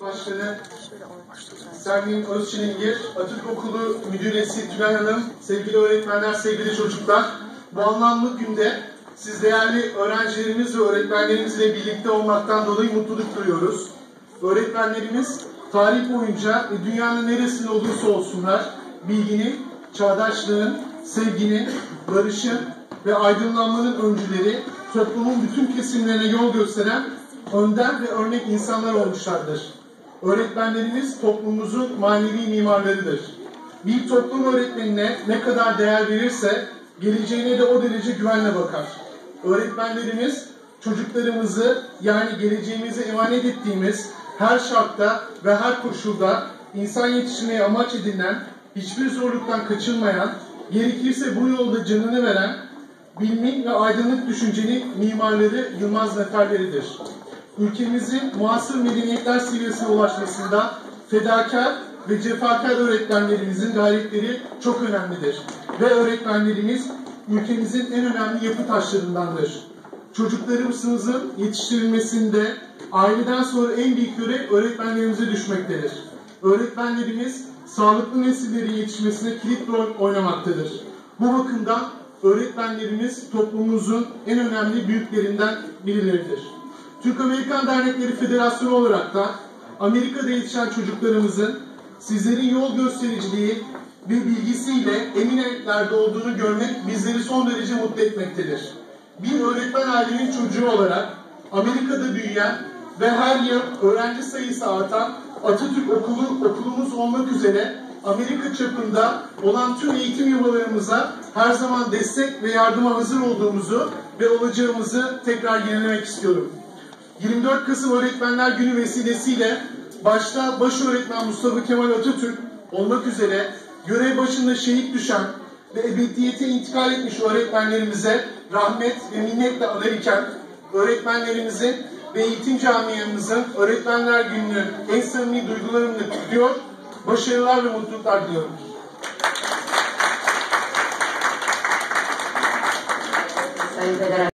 Başkanı Sermin Özçilingir, Atatürk Okulu Müdüresi Tülay Hanım, sevgili öğretmenler, sevgili çocuklar. Bu anlamlı günde siz değerli öğrencilerimiz ve öğretmenlerimizle birlikte olmaktan dolayı mutluluk duyuyoruz. Öğretmenlerimiz tarih boyunca ve dünyanın neresinde olursa olsunlar bilginin, çağdaşlığın, sevginin, barışın ve aydınlanmanın öncüleri, toplumun bütün kesimlerine yol gösteren önder ve örnek insanlar olmuşlardır. Öğretmenlerimiz toplumumuzun manevi mimarlarıdır. Bir toplum öğretmenine ne kadar değer verirse geleceğine de o derece güvenle bakar. Öğretmenlerimiz çocuklarımızı yani geleceğimize emanet ettiğimiz her şartta ve her koşulda insan yetiştirmeye amaç edinen, hiçbir zorluktan kaçınmayan, gerekirse bu yolda canını veren, bilmin ve aydınlık düşüncenin mimarları Yılmaz neferleridir ülkemizin muasır medeniyetler seviyesine ulaşmasında fedakar ve cefakar öğretmenlerimizin gayretleri çok önemlidir. Ve öğretmenlerimiz ülkemizin en önemli yapı taşlarındandır. Çocuklarımızın yetiştirilmesinde aileden sonra en büyük görev öğretmenlerimize düşmektedir. Öğretmenlerimiz sağlıklı nesillerin yetişmesine kilit rol oynamaktadır. Bu bakımdan öğretmenlerimiz toplumumuzun en önemli büyüklerinden birileridir. Türk-Amerikan Dernekleri Federasyonu olarak da Amerika'da yetişen çocuklarımızın sizlerin yol göstericiliği ve bilgisiyle eminentlerde olduğunu görmek bizleri son derece mutlu etmektedir. Bir öğretmen ailenin çocuğu olarak Amerika'da büyüyen ve her yıl öğrenci sayısı artan Atatürk Okulu okulumuz olmak üzere Amerika çapında olan tüm eğitim yuvalarımıza her zaman destek ve yardıma hazır olduğumuzu ve olacağımızı tekrar yenilemek istiyorum. 24 Kasım Öğretmenler Günü vesilesiyle başta baş öğretmen Mustafa Kemal Atatürk olmak üzere görev başında şehit düşen ve ebediyete intikal etmiş öğretmenlerimize rahmet ve minnetle anar iken öğretmenlerimizin ve eğitim camiamızın Öğretmenler Günü'nü en samimi duygularımla kutluyor. Başarılar ve mutluluklar diliyorum. Sayın